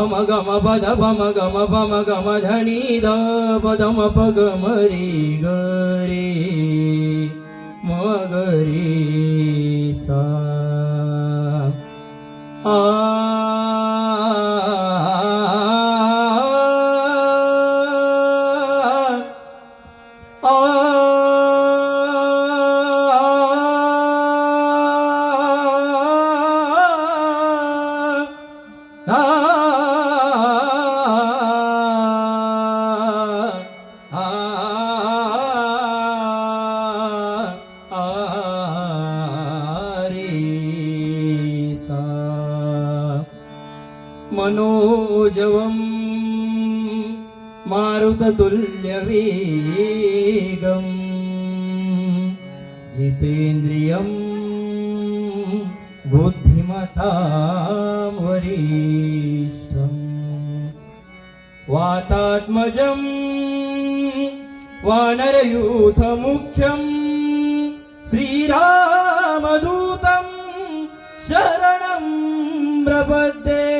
પમ ગમ પદ પમ ગમ પમ ગમ ધણી દ પદમ પગ મરી ગરી મગરી સા આ मनोजवम् मारुततुल्यवेगम् जितेन्द्रियम् बुद्धिमतां वरिष्ठम् वातात्मजम् वानरयूथमुख्यम् श्रीरामदूतम् शरणम् प्रपद्ये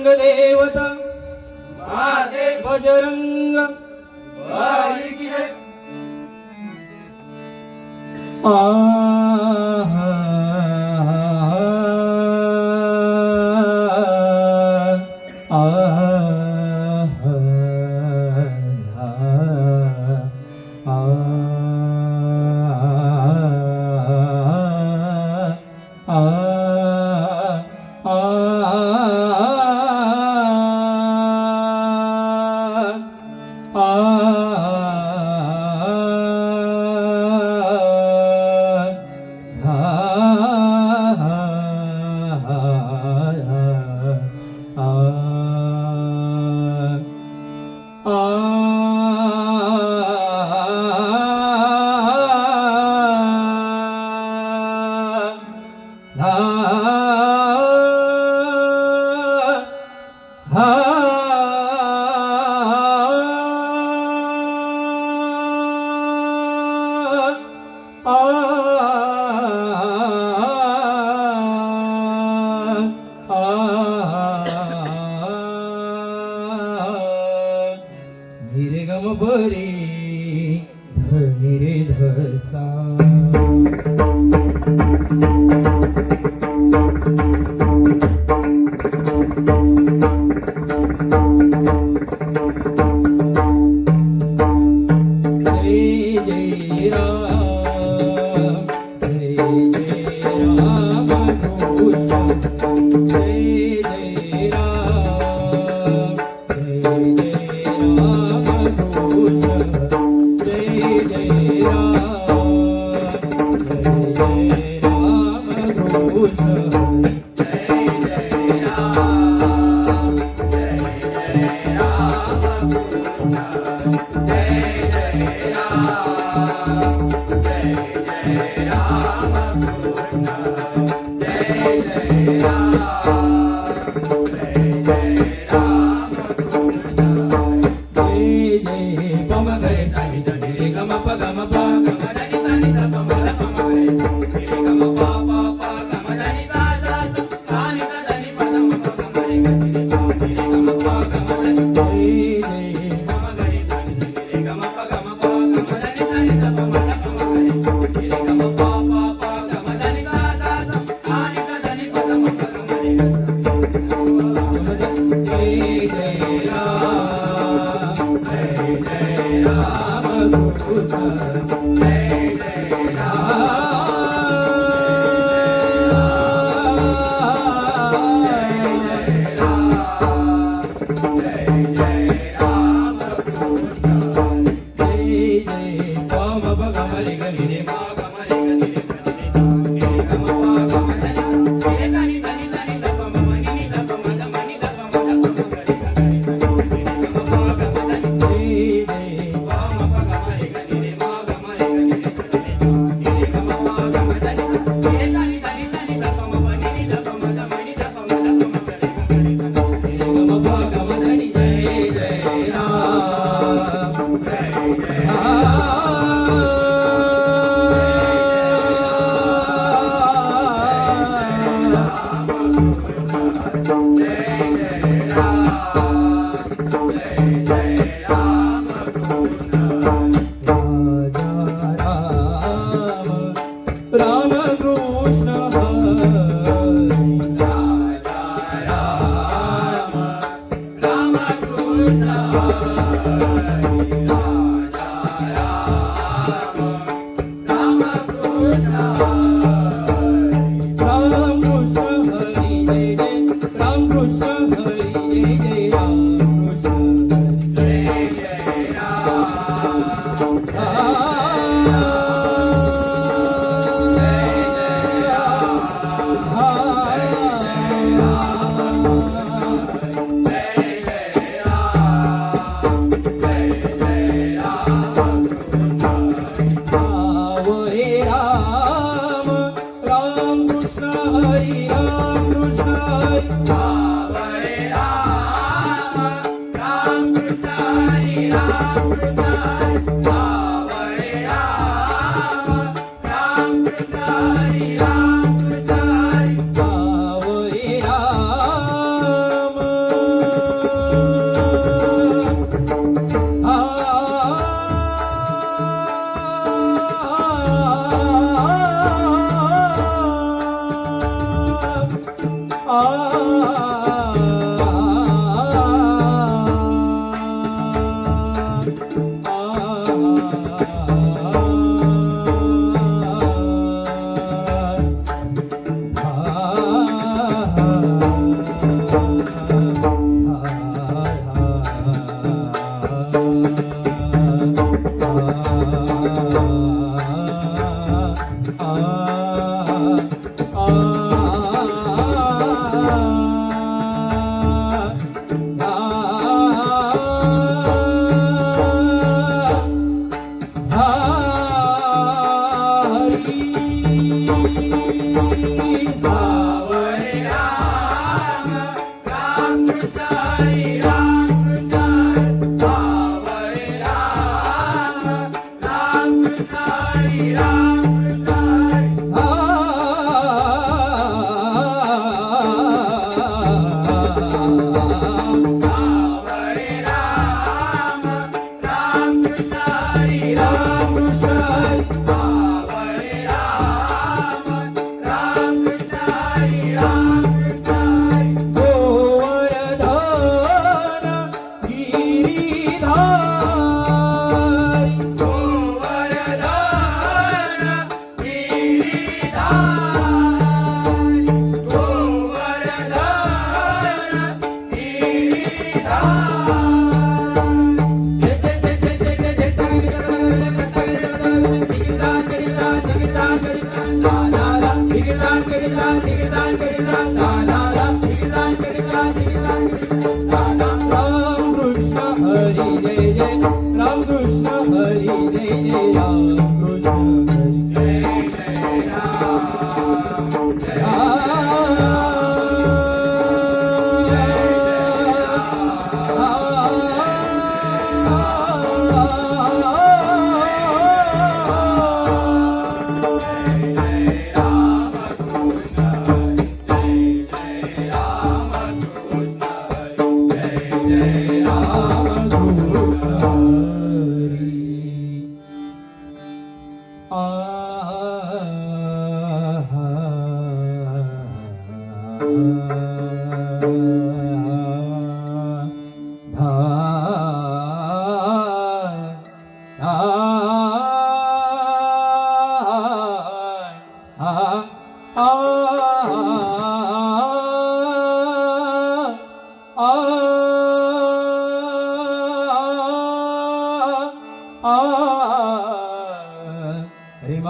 रंगदेवता। Mahadev. Bajrang. Hari ah ah, ah. hari hari ram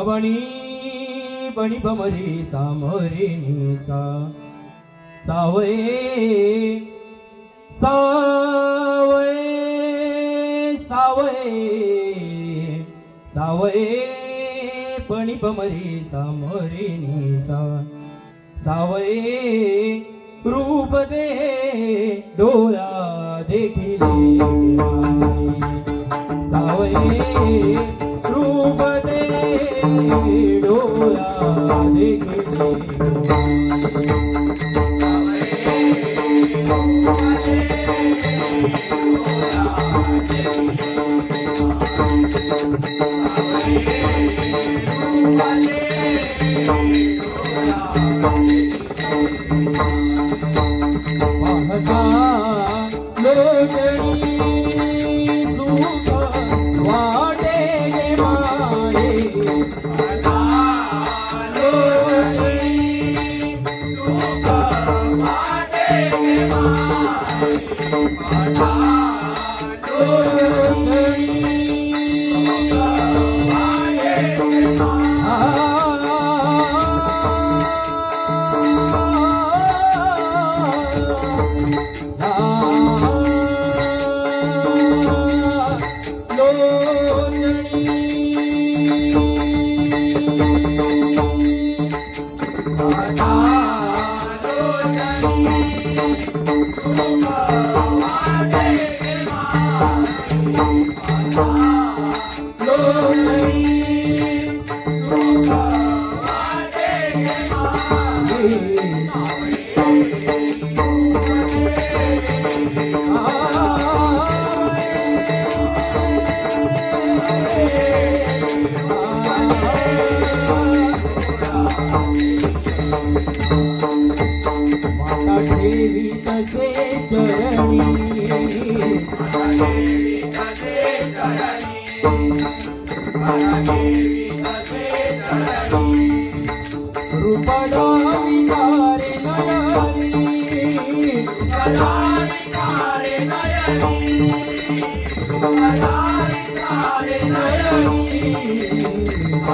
Bhavani बणी भमरी सामरी निसा। सावये सावय सावय सावये पणी भमरी सामोरे निसा। सावये रूप दे डोळा देखिले सावये Música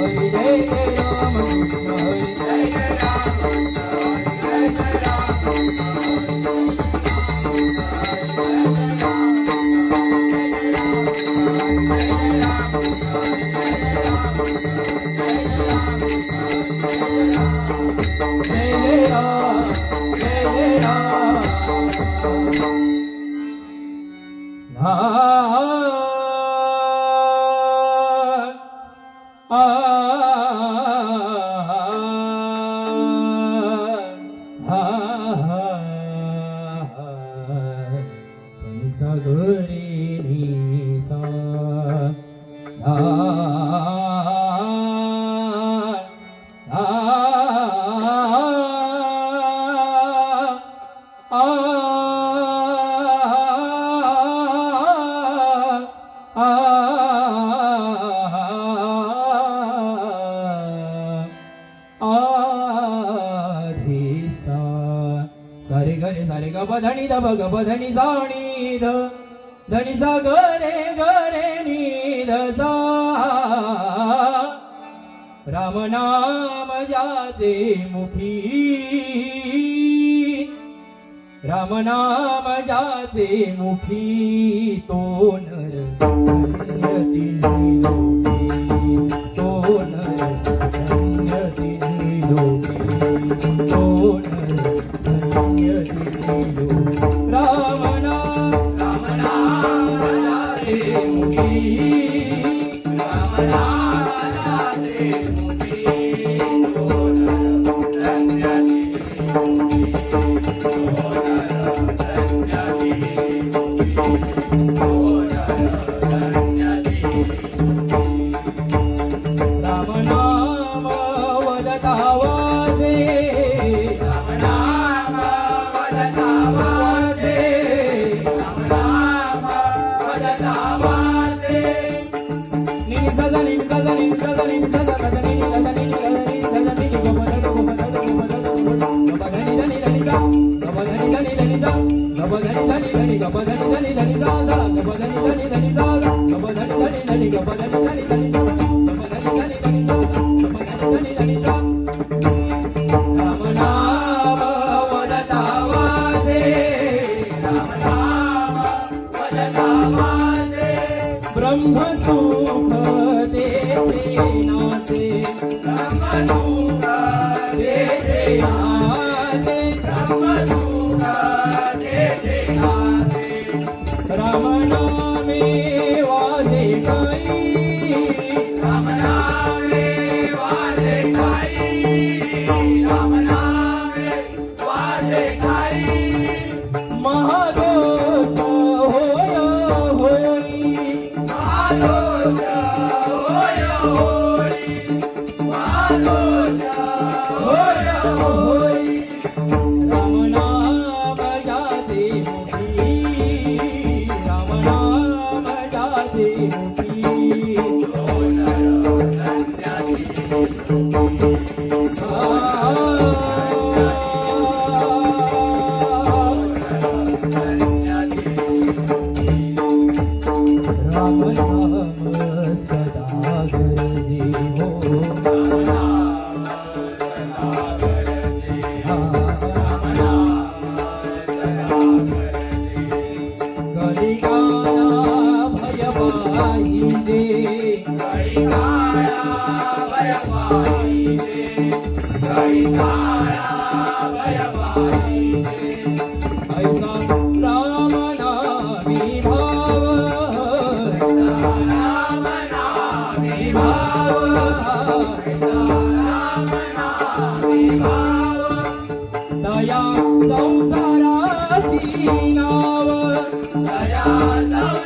হইলে धणी ध बघ धणी जाणी धणी जा ग रे ग रे जा राम नाम जाचे मुखी. राम नाम जाचे मुखी तो नर तो नर तो नर ರಾವಣ ब्रह्मसू 都懂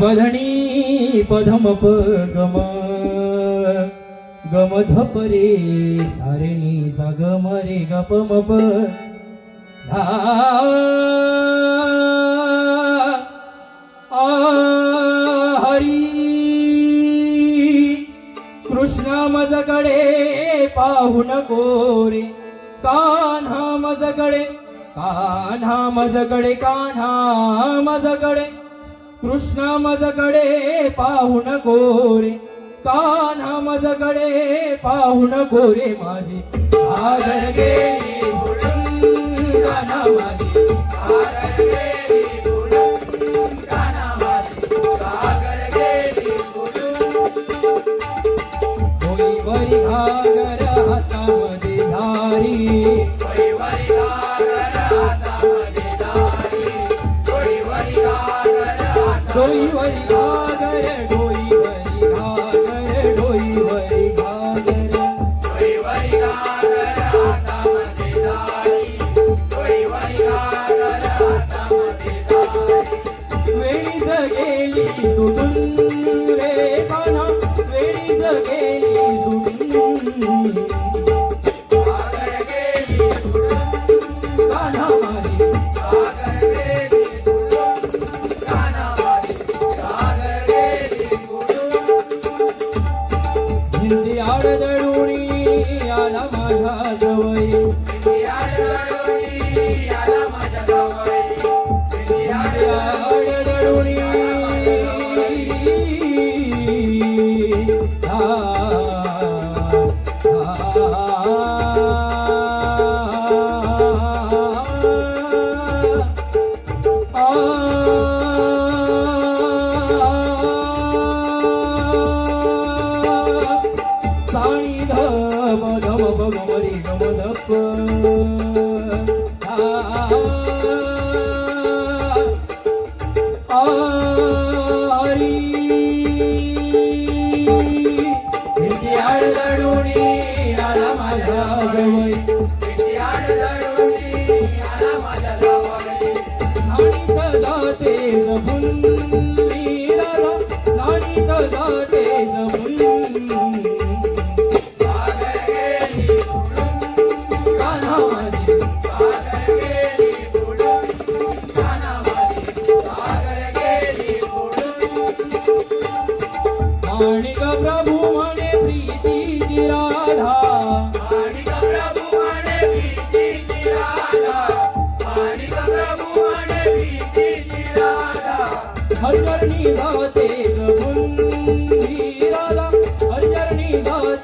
पधनी पधमप गम गम धप रे सारे नि गम रे गप मप धा हरी। कृष्णा मजकडे पाहू नको रे कान्हा मजकडे कान्हा मजकडे कान्हा मजकडे कृष्ण मजकडे पाहुण गोरे कान्हा मजकडे पाहुण गोरे माझे. आदर गेली आदर गेली कान्हा माझे घागर हाता कोई वही आ गए Oh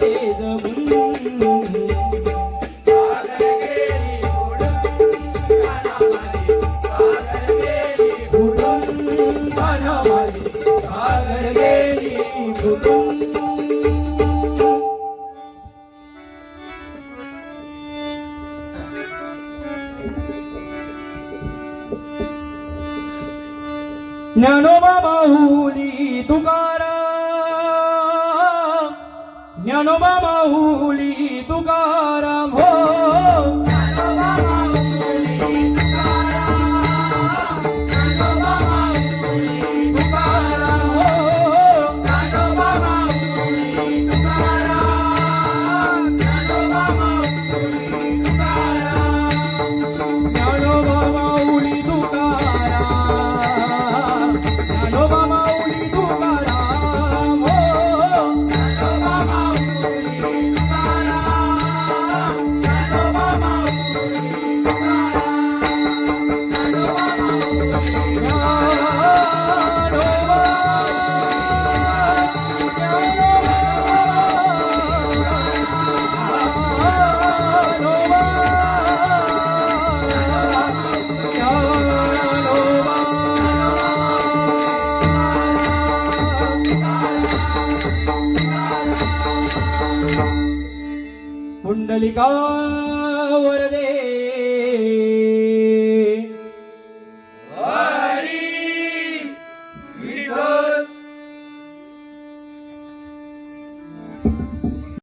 দেব